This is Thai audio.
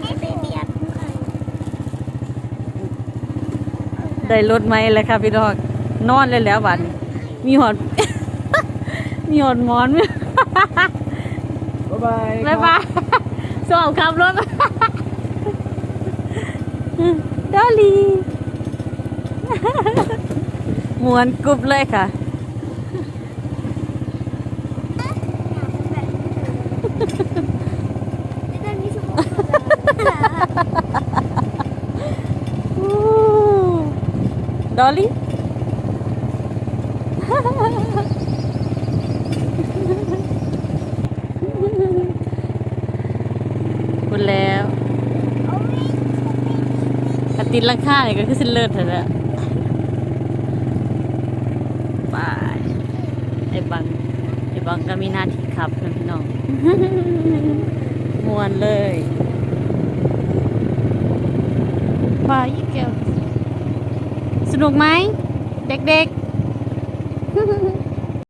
ไม่ไปเบียดใครได้รถไหมเลยค่ะพี่ดอกนอนเลยแล้วบัดนี้มีหอด มีหอดหมอนไหมบ๊ายบายบ๊ายบายสอบขับรถดอลลี่มวนกรุบเลยค่ะ ไม่ได้มีสมอง ดอลลี่ คุณแล้วกติดหลังค่าเนี่ยก็คือสิ้นเลิศเถอะแล้วไปไอ้บังไอ้บังก็มีหน้าที่ขับนะพี่น้องมวนเลยไปอีกแก้ว สนุกไหม เด็กๆ